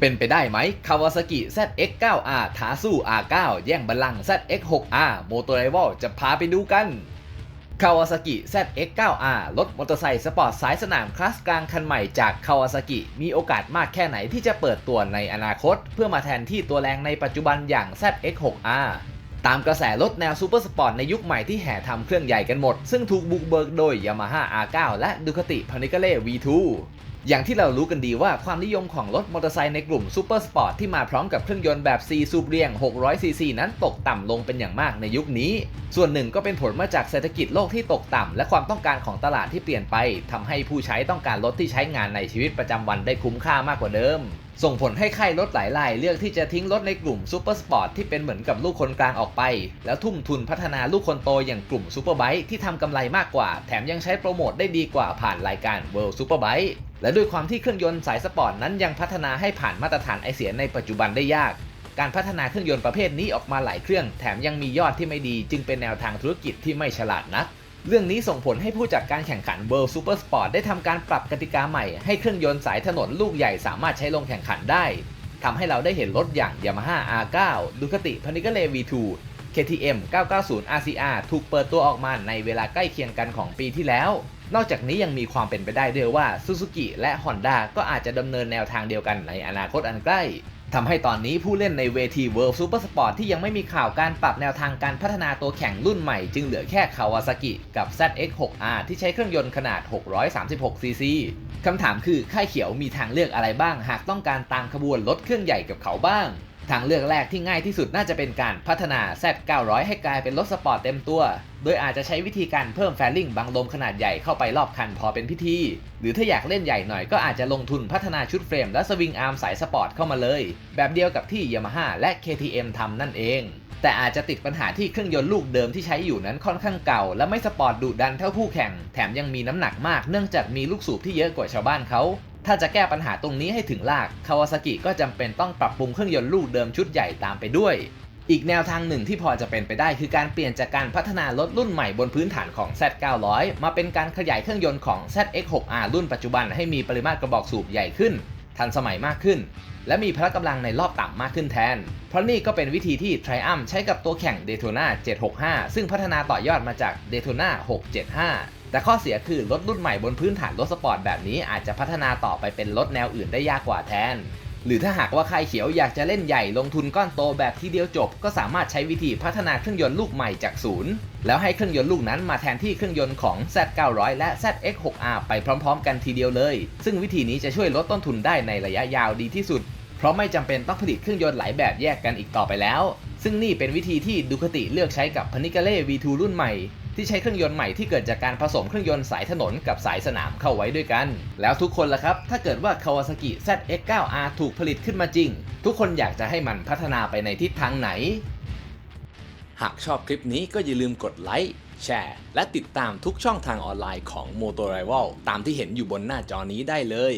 เป็นไปได้ไหมคาวาซากิ ZX9R ท้าสู้ R9 แย่งบัลลังก์ ZX6R โมโตไรว l จะพาไปดูกันคาวาซากิ ZX9R รถมอเตอร์ไซค์สปอร์ตสายสนามคลาสกลางคันใหม่จากคาวาซากิมีโอกาสมากแค่ไหนที่จะเปิดตัวในอนาคต เพื่อมาแทนที่ตัวแรงในปัจจุบันอย่าง ZX6R ตามกระแสรถแนวซูเปอร์สปอร์ตในยุคใหม่ที่แห่ทำเครื่องใหญ่กันหมด ซึ่งถูกบุกเบิกโดย Yamaha R9 และ Ducati Panigale V2 อย่างที่เรารู้กันดีว่าความนิยมของรถมอเตอร์ไซค์ในกลุ่มซูเปอร์สปอร์ตที่มาพร้อมกับเครื่องยนต์แบบ 4 สูบเรียง 600cc นั้นตกต่ำลงเป็นอย่างมากในยุคนี้ ส่วนหนึ่งก็เป็นผลมาจากเศรษฐกิจโลกที่ตกต่ำ และความต้องการของตลาดที่เปลี่ยนไปทำให้ผู้ใช้ต้องการรถที่ใช้งานในชีวิตประจำวันได้คุ้มค่ามากกว่าเดิม ส่งผลให้ค่ายรถหลายรายเลือกที่จะทิ้งรถในกลุ่มซูเปอร์สปอร์ตที่เป็นเหมือนกับลูกคนกลางออกไป แล้วทุ่มทุนพัฒนาลูกคนโตอย่างกลุ่มซูเปอร์ไบค์ที่ทำกำไรมากกว่า แถมยังใช้โปรโมทได้ดีกว่าผ่านรายการ World Superbike และด้วยความที่เครื่องยนต์สายสปอร์ตนั้นยังพัฒนาให้ผ่านมาตรฐานไอเสียในปัจจุบันได้ยาก การพัฒนาเครื่องยนต์ประเภทนี้ออกมาหลายเครื่อง แถมยังมียอดที่ไม่ดี จึงเป็นแนวทางธุรกิจที่ไม่ฉลาดนัก เรื่องนี้ส่งผลให้ผู้จัดการแข่งขัน World Super Sport ได้ทำการปรับกติกาใหม่ให้เครื่องยนต์สายถนนลูกใหญ่สามารถใช้ลงแข่งขันได้ทำให้เราได้เห็นรถอย่าง Yamaha R9 Ducati Panigale V2 KTM 990 RCR ถูกเปิดตัวออกมาในเวลาใกล้เคียงกันของปีที่แล้ว นอกจากนี้ยังมีความเป็นไปได้ด้วยว่า Suzuki และ Honda ก็อาจจะดำเนินแนวทางเดียวกันในอนาคตอันใกล้ทำให้ตอนนี้ผู้เล่นในเวที World Super Sport ที่ยังไม่มีข่าวการปรับแนวทางการพัฒนาตัวแข่งรุ่นใหม่ จึงเหลือแค่ Kawasaki กับ ZX6R ที่ใช้เครื่องยนต์ขนาด 636cc คำถามคือ ค่ายเขียวมีทางเลือกอะไรบ้าง หากต้องการตามขบวนรถเครื่องใหญ่กับเขาบ้าง ทางเลือกแรกที่ง่ายที่สุดน่าจะเป็นการพัฒนา Z900 ให้กลายเป็นรถสปอร์ตเต็มตัว โดยอาจจะใช้วิธีการเพิ่มแฟลิงบังลมขนาดใหญ่เข้าไปรอบคันพอเป็นพิธี หรือถ้าอยากเล่นใหญ่หน่อยก็อาจจะลงทุนพัฒนาชุดเฟรมและสวิงอาร์มสายสปอร์ตเข้ามาเลย แบบเดียวกับที่ Yamaha และ KTM ทำนั่นเอง แต่อาจจะติดปัญหาที่เครื่องยนต์ลูกเดิมที่ใช้อยู่นั้นค่อนข้างเก่า และไม่สปอร์ตดุดันเท่าคู่แข่ง แถมยังมีน้ำหนักมากเนื่องจากมีลูกสูบที่เยอะกว่าชาวบ้านเขา ถ้าจะแก้ปัญหาตรงนี้ให้ถึงรากคาวาซากิก็จำเป็นต้องปรับปรุงเครื่องยนต์ลูกเดิมชุดใหญ่ตามไปด้วย อีกแนวทางหนึ่งที่พอจะเป็นไปได้คือการเปลี่ยนจากการพัฒนารถรุ่นใหม่บนพื้นฐานของ Z900 มาเป็นการขยายเครื่องยนต์ของ ZX6R รุ่นปัจจุบันให้มีปริมาตรกระบอกสูบใหญ่ขึ้น ทันสมัยมากขึ้น และมีพละกำลังในรอบต่ำมากขึ้นแทน เพราะนี่ก็เป็นวิธีที่ Triumph ใช้กับตัวแข่ง Daytona 765 ซึ่งพัฒนาต่อยอดมาจาก Daytona 675แต่ข้อเสียคือรถรุ่นใหม่บนพื้นฐานรถสปอร์ตแบบนี้อาจจะพัฒนาต่อไปเป็นรถแนวอื่นได้ยากกว่าแทน หรือถ้าหากว่าใครเขียวอยากจะเล่นใหญ่ลงทุนก้อนโตแบบทีเดียวจบ ก็สามารถใช้วิธีพัฒนาเครื่องยนต์ลูกใหม่จากศูนย์แล้วให้เครื่องยนต์ลูกนั้นมาแทนที่เครื่องยนต์ของ Z900 และ ZX6R ไปพร้อมๆ กันทีเดียวเลย ซึ่งวิธีนี้จะช่วยลดต้นทุนได้ในระยะยาวดีที่สุด เพราะไม่จำเป็นต้องผลิตเครื่องยนต์หลายแบบแยกกันอีกต่อไปแล้ว ซึ่งนี่เป็นวิธีที่ดูคติเลือกใช้กับ Panigale V2 รุ่นใหม่ ที่ใช้เครื่องยนต์ใหม่ที่เกิดจากการผสมเครื่องยนต์สายถนนกับสายสนามเข้าไว้ด้วยกัน แล้วทุกคนล่ะครับ ถ้าเกิดว่า Kawasaki ZX9R ถูกผลิตขึ้นมาจริง ทุกคนอยากจะให้มันพัฒนาไปในทิศทางไหน หากชอบคลิปนี้ก็อย่าลืมกดไลค์แชร์ และติดตามทุกช่องทางออนไลน์ของ m o t o r i v a l ตามที่เห็นอยู่บนหน้าจอนี้ได้เลย